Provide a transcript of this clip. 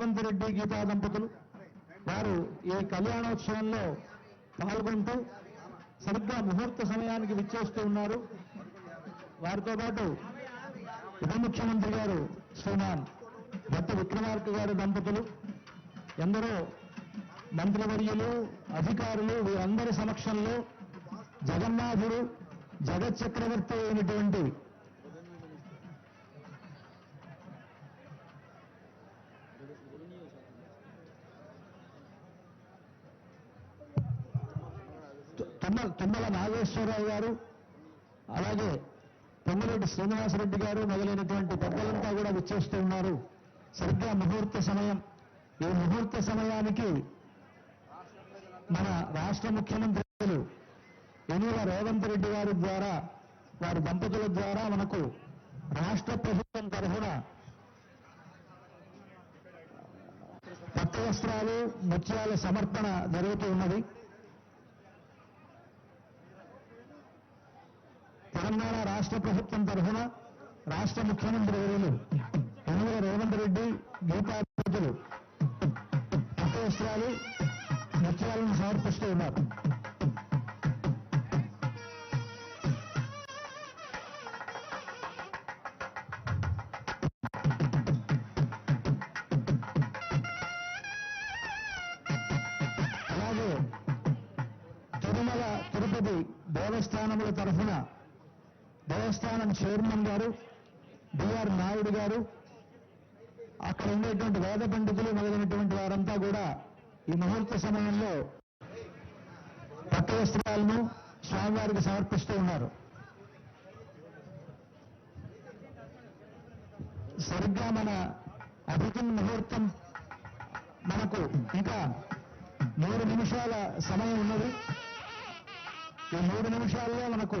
రెడ్డి గీతా దంపతులు వారు ఈ కళ్యాణోత్సవంలో పాల్గొంటూ సరిగ్గా ముహూర్త సమయానికి విచ్చేస్తూ ఉన్నారు. వారితో పాటు ఉప ముఖ్యమంత్రి గారు శ్రీమాన్ దత్త విక్రమార్క గారి దంపతులు ఎందరో మంత్రివర్యులు అధికారులు వీరందరి సమక్షంలో జగన్నాథుడు జగత్ చక్రవర్తి అయినటువంటి తుమ్మల తుమ్మల నాగేశ్వరరావు గారు అలాగే పొంగిరెడ్డి శ్రీనివాసరెడ్డి గారు మొదలైనటువంటి పెద్దలంతా కూడా విచ్చేస్తూ ఉన్నారు. సరిగ్గా ముహూర్త సమయం. ఈ ముహూర్త సమయానికి మన రాష్ట్ర ముఖ్యమంత్రులు ఎన్నిల రేవంత్ రెడ్డి గారి ద్వారా వారి దంపతుల ద్వారా మనకు రాష్ట్ర ప్రభుత్వం తరఫున పట్టు వస్త్రాలు ముత్యాల సమర్పణ జరుగుతూ ఉన్నది. తెలంగాణ రాష్ట్ర ప్రభుత్వం తరఫున రాష్ట్ర ముఖ్యమంత్రి వర్యులు యనమల రేవంత్ రెడ్డి గీతాధిపతులు పట్టు వస్త్రాలు సమర్పిస్తూ ఉన్నారు. అలాగే తిరుమల తిరుపతి దేవస్థానముల తరఫున దేవస్థానం చైర్మన్ గారు బిఆర్ నాయుడు గారు అక్కడ ఉండేటువంటి వేద పండితులు మొదలైనటువంటి వారంతా కూడా ఈ ముహూర్త సమయంలో పట్టు వస్త్రాలను స్వామివారికి సమర్పిస్తూ ఉన్నారు. సరిగ్గా మన అభిజిన్ ముహూర్తం మనకు ఇంకా మూడు నిమిషాల సమయం ఉన్నది. ఈ మూడు నిమిషాల్లో మనకు